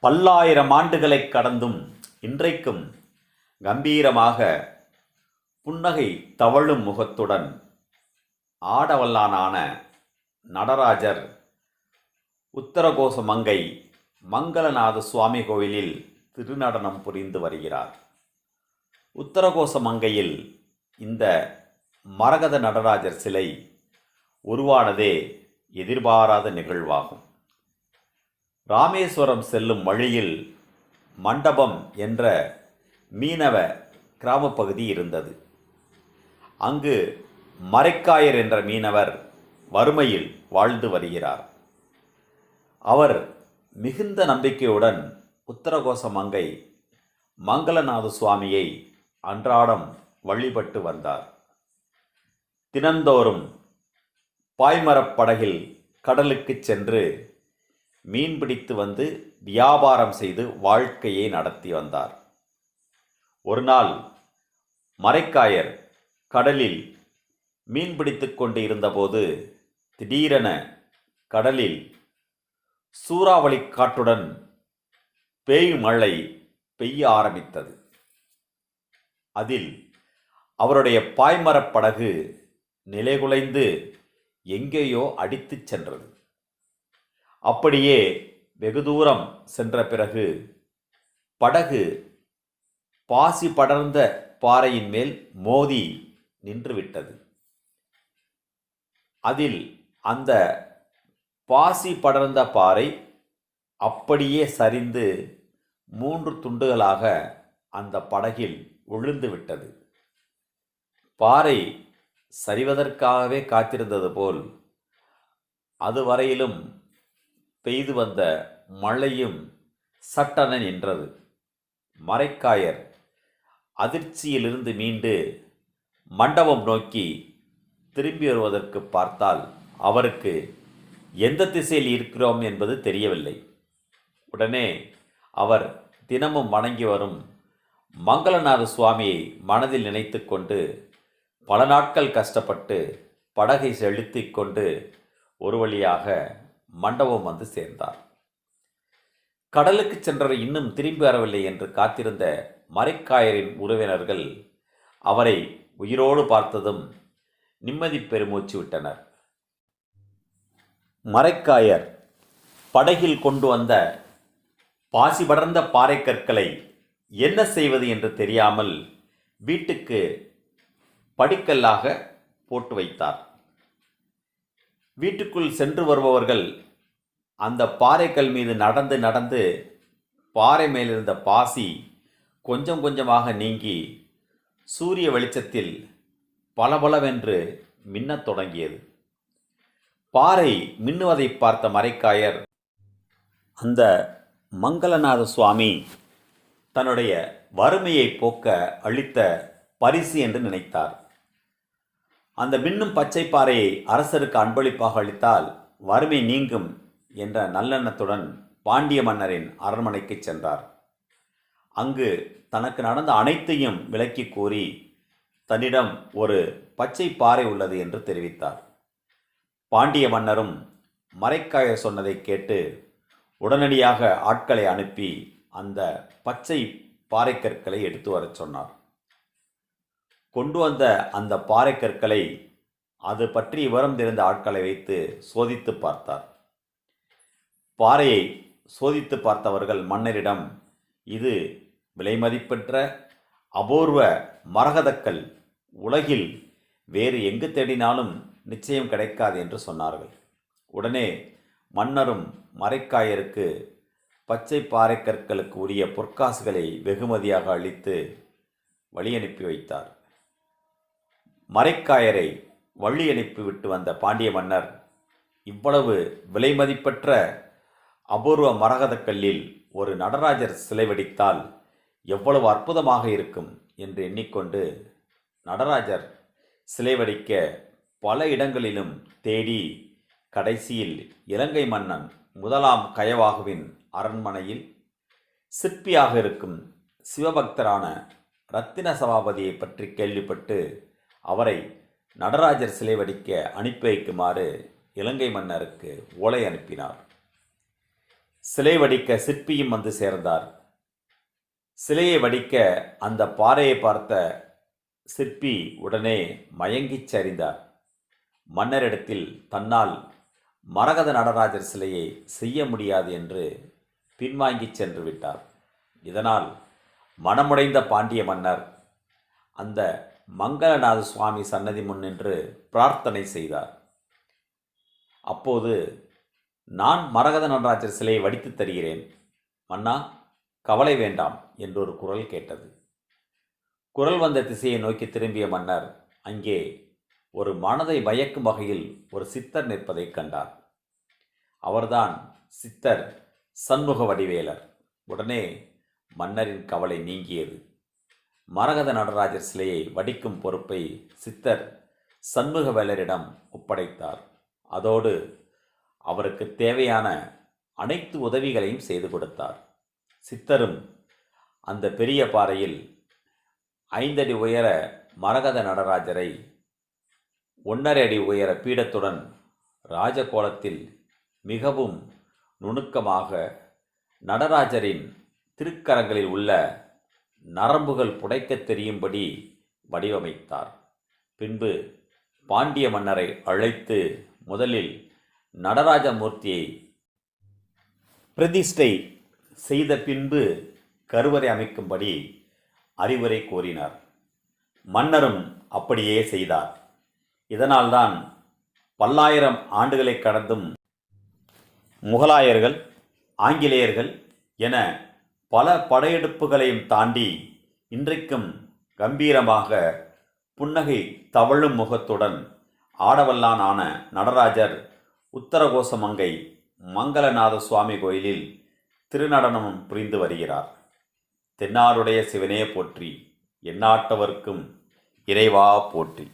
பல்லாயிரம் ஆண்டுகளை கடந்தும் இன்றைக்கும் கம்பீரமாக புன்னகை தவழும் முகத்துடன் ஆடவல்லானான நடராஜர் உத்தரகோச மங்கை மங்களநாத சுவாமி கோவிலில் திருநடனம் புரிந்து வருகிறார். உத்தரகோச மங்கையில் இந்த மரகத நடராஜர் சிலை உருவானதே எதிர்பாராத நிகழ்வாகும். ராமேஸ்வரம் செல்லும் வழியில் மண்டபம் என்ற மீனவ கிராமப்பகுதி இருந்தது. அங்கு மரைக்காயர் என்ற மீனவர் வறுமையில் வாழ்ந்து வருகிறார். அவர் மிகுந்த நம்பிக்கையுடன் உத்தரகோச மங்கை மங்களநாத சுவாமியை அன்றாடம் வழிபட்டு வந்தார். தினந்தோறும் பாய்மரப் படகில் கடலுக்கு சென்று மீன் பிடித்து வந்து வியாபாரம் செய்து வாழ்க்கையை நடத்தி வந்தார். ஒரு நாள் மரைக்காயர் கடலில் மீன் பிடித்து கொண்டு இருந்தபோது திடீரென கடலில் சூறாவளி காற்றுடன் பேய் மழை பெய்ய ஆரம்பித்தது. அதில் அவருடைய பாய்மரப் படகு நிலைகுலைந்து எங்கேயோ அடித்துச் சென்றது. அப்படியே வெகு தூரம் சென்ற பிறகு படகு பாசி படர்ந்த பாறையின் மேல் மோதி நின்றுவிட்டது அதில் அந்த பாசி படர்ந்த பாறை அப்படியே சரிந்து மூன்று துண்டுகளாக அந்த படகில் விழுந்து விட்டது. பாறை சரிவதற்காகவே காத்திருந்தது போல் அதுவரையிலும் பெய்து வந்த மழையும் சட்டென நின்றது. மரைக்காயர் அதிர்ச்சியிலிருந்து மீண்டு மண்டபம் நோக்கி திரும்பி வருவதற்கு பார்த்தால் அவருக்கு எந்த திசையில் இருக்கிறோம் என்பது தெரியவில்லை. உடனே அவர் தினமும் வணங்கி வரும் மங்களநாத சுவாமியை மனதில் நினைத்து கொண்டு பல நாட்கள் கஷ்டப்பட்டு படகை செலுத்திக் கொண்டு ஒரு வழியாக மண்டபம் வந்து சேர்ந்தார். கடலுக்கு சென்றவர் இன்னும் திரும்பி வரவில்லை என்று காத்திருந்த மரைக்காயரின் உறவினர்கள் அவரை உயிரோடு பார்த்ததும் நிம்மதி பெருமூச்சு விட்டனர். மரைக்காயர் படகில் கொண்டு வந்த பாசி படர்ந்த பாறைக்கற்களை என்ன செய்வது என்று தெரியாமல் வீட்டுக்கு படிக்கல்லாக போட்டு வைத்தார். வீட்டுக்குள் சென்று வருபவர்கள் அந்த பாறைக்கல் மீது நடந்து நடந்து பாறை மேலிருந்த பாசி கொஞ்சம் கொஞ்சமாக நீங்கி சூரிய வெளிச்சத்தில் பளபளவென்று மின்னத் தொடங்கியது. பாறை மின்னுவதை பார்த்த மரைக்காயர் அந்த மங்களநாத சுவாமி தன்னுடைய வறுமையை போக்க அளித்த பரிசு என்று நினைத்தார். அந்த மின்னும் பச்சை பாறையை அரசருக்கு அன்பளிப்பாக அளித்தால் வறுமை நீங்கும் என்ற நல்லெண்ணத்துடன் பாண்டிய மன்னரின் அரண்மனைக்கு சென்றார். அங்கு தனக்கு நடந்த அனைத்தையும் விளக்கி கூறி தன்னிடம் ஒரு பச்சை பாறை உள்ளது என்று தெரிவித்தார். பாண்டிய மன்னரும் மரைக்காயர் சொன்னதை கேட்டு உடனடியாக ஆட்களை அனுப்பி அந்த பச்சை பாறைக்கற்களை எடுத்து வரச் சொன்னார். கொண்டு வந்த அந்த பாறை கற்களை அது பற்றி விவரம் தெரிந்த ஆட்களை வைத்து சோதித்து பார்த்தார். பாறையை சோதித்து பார்த்தவர்கள் மன்னரிடம் இது விலைமதிப்பெற்ற அபூர்வ மரகதக்கல். உலகில் வேறு எங்கு தேடினாலும் நிச்சயம் கிடைக்காது என்று சொன்னார்கள். உடனே மன்னரும் மரைக்காயருக்கு பச்சை பாறைக்கற்களுக்கு உரிய பொற்காசுகளை வெகுமதியாக அளித்து வழி அனுப்பி வைத்தார். மரைக்காயரை வழி அனுப்பிவிட்டு வந்த பாண்டிய மன்னர் இவ்வளவு விலைமதிப்பற்ற அபூர்வ மரகதக்கல்லில் ஒரு நடராஜர் சிலை வடித்தால் எவ்வளவு அற்புதமாக இருக்கும் என்று எண்ணிக்கொண்டு நடராஜர் சிலை வடிக்க பல இடங்களிலும் தேடி கடைசியில் இலங்கை மன்னன் முதலாம் கயவாகுவின் அரண்மனையில் சிற்பியாக இருக்கும் சிவபக்தரான ரத்தின சபாபதியை பற்றி கேள்விப்பட்டு அவரை நடராஜர் சிலை வடிக்க அனுப்பி வைக்குமாறு இலங்கை மன்னருக்கு ஓலை அனுப்பினார். சிலை வடிக்க சிற்பியும் வந்து சேர்ந்தார். சிலையை வடிக்க அந்த பாறையை பார்த்த சிற்பி உடனே மயங்கிச் சரிந்தார். மன்னரிடத்தில் தன்னால் மரகத நடராஜர் சிலையை செய்ய முடியாது என்று பின்வாங்கிச் சென்று விட்டார். இதனால் மனமுடைந்த பாண்டிய மன்னர் அந்த மங்களநாத சுவாமி சன்னதி முன் நின்று பிரார்த்தனை செய்தார். அப்போது நான் மரகத நடராஜர் சிலையை வடித்து தருகிறேன். மன்னா கவலை வேண்டாம் என்றொரு குரல் கேட்டது. குரல் வந்த திசையை நோக்கி திரும்பிய மன்னர் அங்கே ஒரு மனதை பயக்கும் வகையில் ஒரு சித்தர் நிற்பதைக் கண்டார். அவர்தான் சித்தர் சண்முக வடிவேலர். உடனே மன்னரின் கவலை நீங்கியது. மரகத நடராஜர் சிலையை வடிக்கும் பொறுப்பை சித்தர் சண்முகவேலரிடம் ஒப்படைத்தார். அதோடு அவருக்கு தேவையான அனைத்து உதவிகளையும் செய்து கொடுத்தார். சித்தரும் அந்த பெரிய பாறையில் ஐந்தடி உயர மரகத நடராஜரை ஒன்றரை அடி உயர பீடத்துடன் ராஜகோலத்தில் மிகவும் நுணுக்கமாக நடராஜரின் திருக்கரங்களில் உள்ள நரம்புகள் புடைக்கத் தெரியும்படி வடிவமைத்தார். பின்பு பாண்டிய மன்னரை அழைத்து முதலில் நடராஜ மூர்த்தியை பிரதிஷ்டை செய்த பின்பு கருவறை அமைக்கும்படி அறிவுரை கோரினார். மன்னரும் அப்படியே செய்தார். இதனால்தான் பல்லாயிரம் ஆண்டுகளை கடந்தும் முகலாயர்கள் ஆங்கிலேயர்கள் என பல படையெடுப்புகளையும் தாண்டி இன்றைக்கும் கம்பீரமாக புன்னகை தவழும் முகத்துடன் ஆடவல்லானான நடராஜர் உத்தரகோசமங்கை மங்களநாத சுவாமி கோயிலில் திருநடனமும் புரிந்து வருகிறார். தென்னாருடைய சிவனே போற்றி எந்நாட்டவர்க்கும் இறைவா போற்றி.